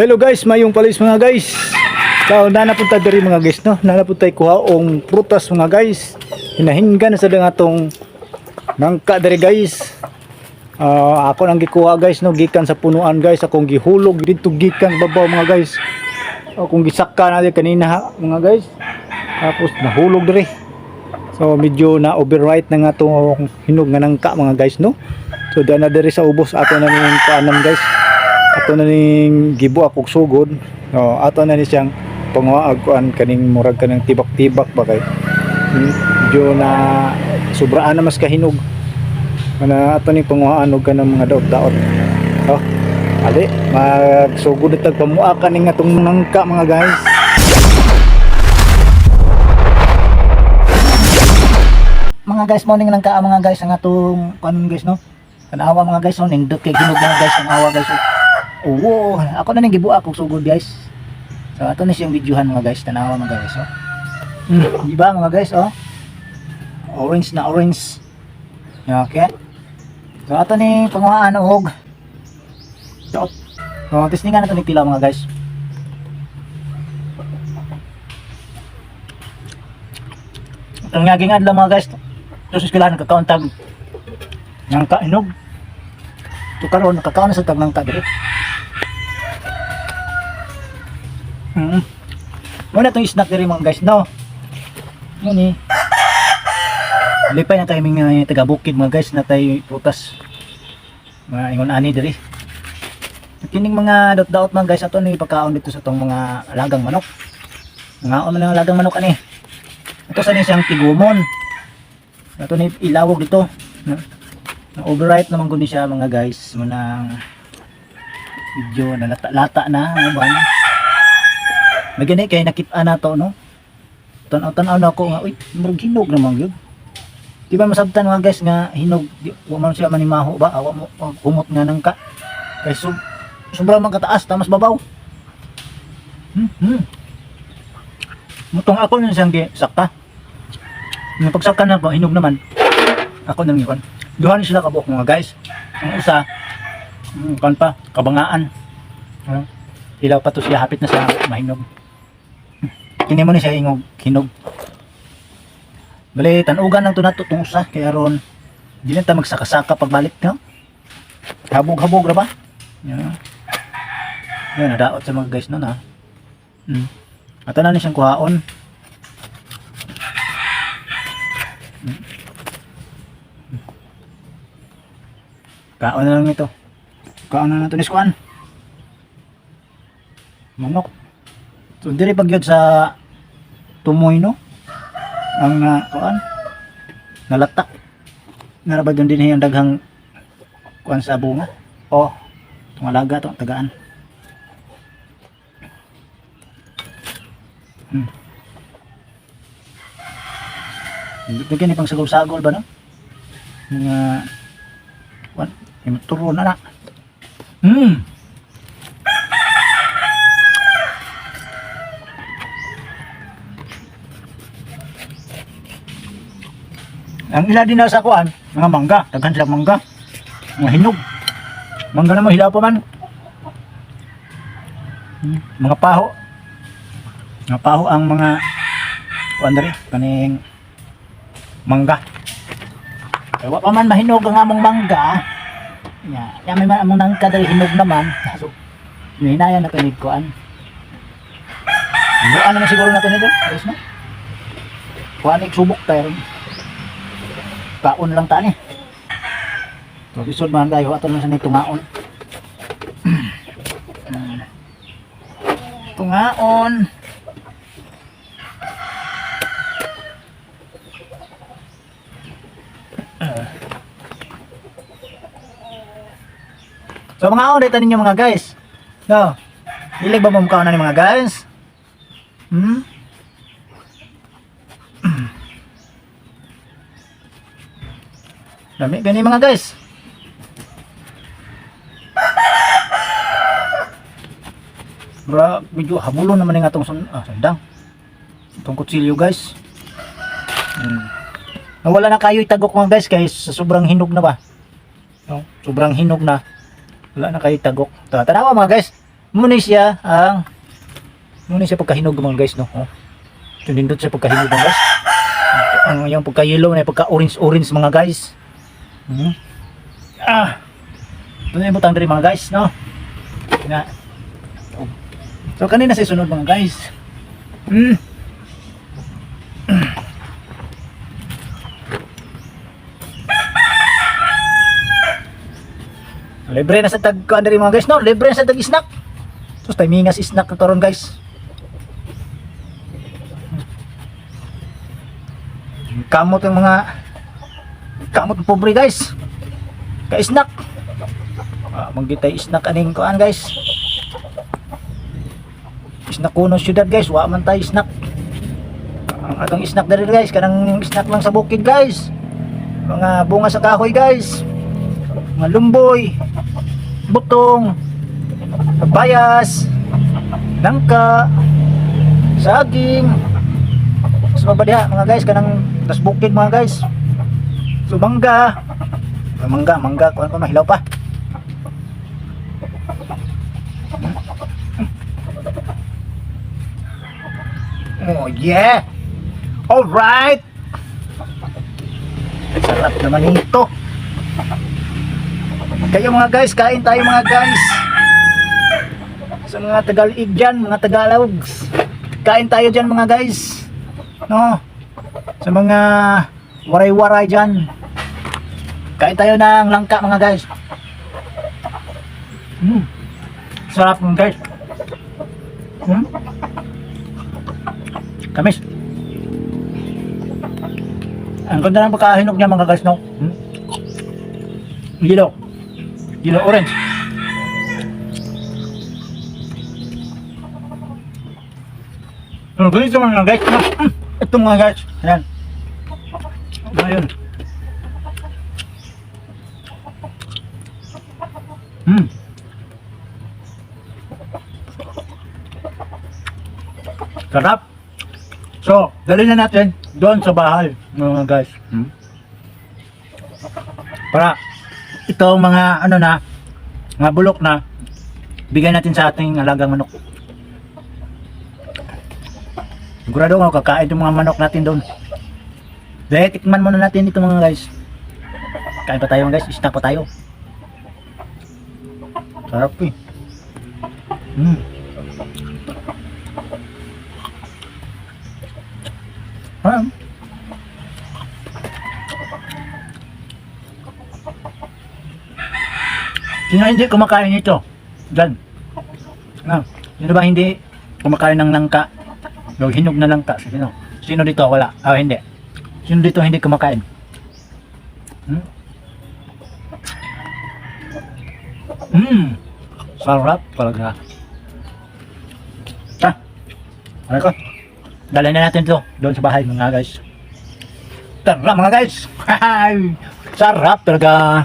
Hello guys, mayong palis mga guys. So, nanapunta diri mga guys no. Nanapunta kuha og prutas mga guys. Hinahinggan sa dang atong nangka diri guys. Ah, ako nang gikuha guys no gikan sa punuan guys akong gihulog dito gikan babaw mga guys. Akong gisaka na di kanina mga guys. Tapos nahulog diri. So medyo na overwrite na nga itong hinog nga nangka mga guys no. So daan na diri sa ubos ato na ning guys. Ato na ning gibo akog sugod. No, ato na ni siyang panguag kuan kaning murag kanang tibak-tibak ba kay. Hmm, Medyo na sobraan na mas kahinog. Ana ato ni panguhaan og kanang mga daot-daot. Oh. Ali, magsugod itag pamuha kaning atong nangka mga guys. mga guys morning lang ka mga guys ang atong kanon guys no kanawa mga guys no ning kay hinog mga guys ang awa guys oo ako na ning gibuak og sugod guys. So ato na siyang videohan mga guys. Tanawa mga guys oh. Mm, di ba mga guys oh? Orange na orange. Okay. So ato ni panguhaan og so, testingan nato ni pila mga guys. Ang ngaging adlaw mga guys, Tapos kailangan kakauntag ng kainog. Ito karoon, nakakaon na sa tag ng kadiri. Hmm. Muna itong snack diri mga guys, no? Muni. Lipay na tayo mga taga bukid mga guys na tayo putas. Mga ingon ani diri. Kining mga dot-dot mga guys ato ni pagkaon dito sa tong mga alagang manok. Mga on man ang alagang manok ani. Ito sa ni siyang tigumon. Ito na ilawog dito. Na, na overwrite naman kundi siya mga guys. Manang video na lata-lata na. Ano ba? May gani kay nakita na to no. Tanaw-tanaw na ako nga, uy, murag hinog naman yun. Di ba masabtan mga guys nga hinog, wa man siya manimaho ba, awa mo pag humot nga nang ka. Kay sub, sobrang man kataas, tamas babaw. Hmm, hmm. Mutong ako nun siyang sakta. Yung pagsaka na ko, hinog naman. Ako nang ikon. Duhan sila kabuk mga guys. Ang isa, mm, kan pa, kabangaan. Ano? Ilaw pa to siya, hapit na sa mahinog. Kini mo ni siya ingog, hinog. Bali, tanugan lang to na to itong usa. Kaya ron, di na ta magsakasaka pagbalik. No? Habog-habog ra ba? Yan. Yan, nadaot sa mga guys nun ha. Hmm. Ato na ni siyang kuhaon. Kaon na lang ito. Kaon na nato ni Squan. Manok. So diri pag sa tumoy no. Ang uh, kuan nalatak. Narabag yun din yung daghang kuan sa bunga. Oh, tungalaga to, tagaan. Hmm. Hindi ni pang sagol-sagol ba no? Mga Wan, yung turo na na. Hmm. Ang ila din sa kuan, mga mangga, daghan sila mangga. Mga hinog. Mangga na mahilaw pa man. Hmm, Mga paho. Mga paho ang mga kuan diri, kaning mangga. Kaya pa man mahinog ang among mangga. Ya, ya may man among nangka dali hinog naman. So, hinaya na kanig kuan. Ano naman siguro natin ito? Ayos na. Kuan subok tayo. Kaon lang tani. So, isod man tayo ato sa nito ngaon. Tungaon. So mga aon dito ninyo mga guys. No. Ilig ba mo mukha na ni mga guys? Hmm? Dami gani mga guys. Bra, medyo habulon naman yung atong sun ah, sandang. Itong kutsilyo guys. Hmm. Nawala na kayo itagok mga guys kay sa sobrang hinog na ba? No? Sobrang hinog na. Wala na kayo tagok. Tara, tanawa mga guys. Muna siya ang muna siya pagkahinog mga guys no. Oh. So nindot siya pagkahinog mga guys. Ang yung pagka-yellow na pagka orange-orange mga guys. Hmm. Ah. Ito na yung butang diri mga guys no. Na. So kanina sa sunod mga guys. Hmm. Libre na sa tag kuan diri mga guys no, libre na sa tag snack. Sus timingas snack na karon guys. Kamot yung mga kamot pobre guys. Ka snack. Ah, magitay snack aning kuan guys. Snack kuno syudad guys, wa man tay snack. Ang atong snack diri guys, kanang snack lang sa bukid guys. Mga bunga sa kahoy guys. Mga lumboy, butong, bayas, langka, saging, sa mabadiha mga guys, kanang tas bukid mga guys. So mangga, Ah, mangga, mangga, kuan pa mahilaw pa. Oh yeah! Alright! Sarap naman ito. Kayo mga guys, kain tayo mga guys. Sa mga Tagalog dyan, mga Tagalogs. Kain tayo dyan mga guys. No? Sa mga waray-waray dyan. Kain tayo ng langka mga guys. Mm. Sarap mga guys. Hmm? Kamis. Ang ganda ng pagkahinog niya mga guys, no? Hmm? Yellow. Yellow orange. Ganito mga guys? Hmm, Ito mga guys. Ayan. Ngayon. Hmm. Sarap. So, dali na natin doon sa bahay, mga guys. Hmm? Para ito mga ano na, mga bulok na, bigyan natin sa ating alagang manok. Sigurado ako kakain itong mga manok natin doon. Dahil tikman muna natin ito mga guys. Kain pa tayo mga guys, snack pa tayo. Sarap eh. Hmm. Ah. Sino hindi kumakain nito? Diyan. Ah, sino ba hindi kumakain ng langka? Yung hinog na langka. Sino? Sino dito? Wala. Ah, hindi. Sino dito hindi kumakain? Hmm. Sarap talaga. Ah. Ano ko? Dala na natin to doon sa bahay mga guys. Tara mga guys. Sarap talaga.